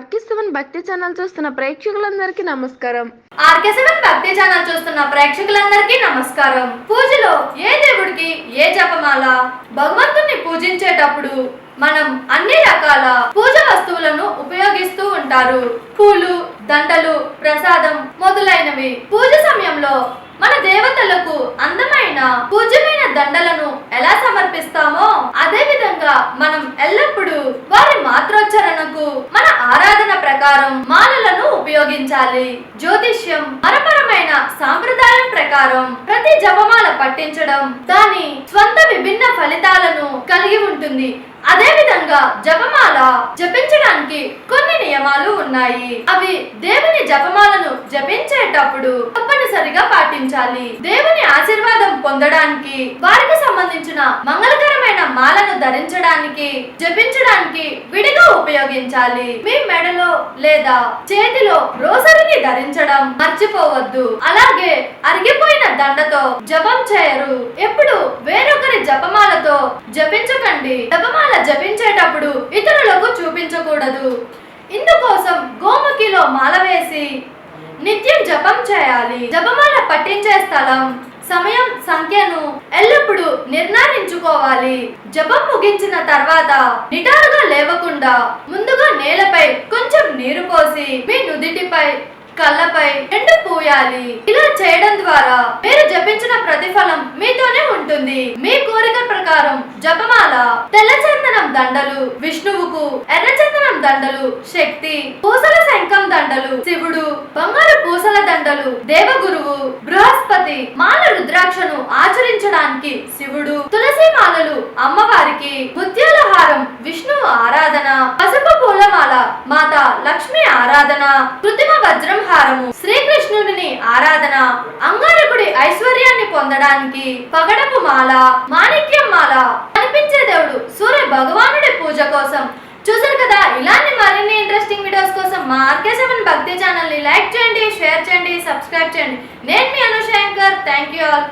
Channel చూస్తున్న ప్రేక్షకులందరికీ నమస్కారం. ఆర్కే సెవెన్ భక్తి ఛానల్ చూస్తున్న ప్రేక్షకులందరికీ నమస్కారం. పూజలో ఏ దేవుడికి ఏ జపమాల? భగవంతుణ్ణి పూజించేటప్పుడు మనం అన్ని రకాల పూజ వస్తువులను ఉపయోగిస్తూ ఉంటారు. పూలు దండలు ప్రసాదం మొదలైనవి. పూజ సమయంలో మన దేవతలకు అందమైన పూజ్యమైన దండలను ఎలా సమర్పిస్తామో అదే విధంగా మనం ఎల్లప్పుడూ వారి మాత్రోచ్చరణకు మన ఆరాధన ప్రకారం మాలలను ఉపయోగించాలి. జ్యోతిష్యం మరపరమైన సాంప్రదాయం ప్రకారం ప్రతి జపమాల పట్టించడం దాని స్వంత విభిన్న ఫలితాలను కలిగి ఉంటుంది. అదే విధంగా జపమాల జపించడానికి కొన్ని నియమాలు ఉన్నాయి. అవి దేవుని జపమాలను జపించేటప్పుడు తప్పనిసరిగా పాటించాలి. దేవుని ఆశీర్వాదం పొందడానికి వారికి సంబంధించిన మంగళకరమైన మాలను ధరించడానికి జపించడానికి విడిగా ఉపయోగించాలి. మీ మెడలో లేదా చేతిలో రోసరిని ధరించడం మర్చిపోవద్దు. అలాగే అరిగిపోయిన దండతో జపం చేయరు. ఎప్పుడు వేరొకరి జపమాలతో జపించకండి. జపమాల జపించేటప్పుడు ఇతరులకు చూపించకూడదు. ఇందుకోసం గోముఖిలో మాల వేసి నిత్యం జపం చేయాలి. జపమాల పట్టించే స్థలం సమయం సంఖ్యను ఎల్లప్పుడూ నిర్ణయించుకోవాలి. జపం ముగించిన తర్వాత నిటారుగా లేవకుండా ముందుగా నేలపై కొంచెం నీరు పోసి మీ నుదిటిపై కళ్ళపై ఎండు పూయాలి. ఇలా చేయడం ద్వారా మీరు జపించిన ప్రతిఫలం మీతోనే ఉంటుంది. మీ కోరిక ప్రకారం జపమాల తెల్ల చందనం దండలు విష్ణువుకు ఎర్ర చందనం దండలు శక్తి పూసల శంఖం దండలు శివుడు బంగారు పూసల దేవగురువు బృహస్పతి మాల రుద్రాక్షను ఆచరించడానికి శివుడు తులసి మాలలు అమ్మవారికి ముత్యాల హారం విష్ణు ఆరాధన పసుపు పూలమాల మాత లక్ష్మి ఆరాధన కృత్రిమ వజ్రం హారము శ్రీకృష్ణుడిని ఆరాధన అంగారకుడి ఐశ్వర్యాన్ని పొందడానికి పగడపు మాల మాణిక్యం మాల కనిపించే దేవుడు సూర్య భగవానుడి పూజ కోసం చూసారు కదా? ఇలాంటి మరిన్ని ఇంట్రెస్టింగ్ వీడియోస్ కోసం మా ఆర్కే సెవెన్ భక్తి ఛానల్ని లైక్ చేయండి షేర్ చేయండి సబ్స్క్రైబ్ చేయండి. నేను మీ అనుశంకర్ థ్యాంక్ యూ ఆల్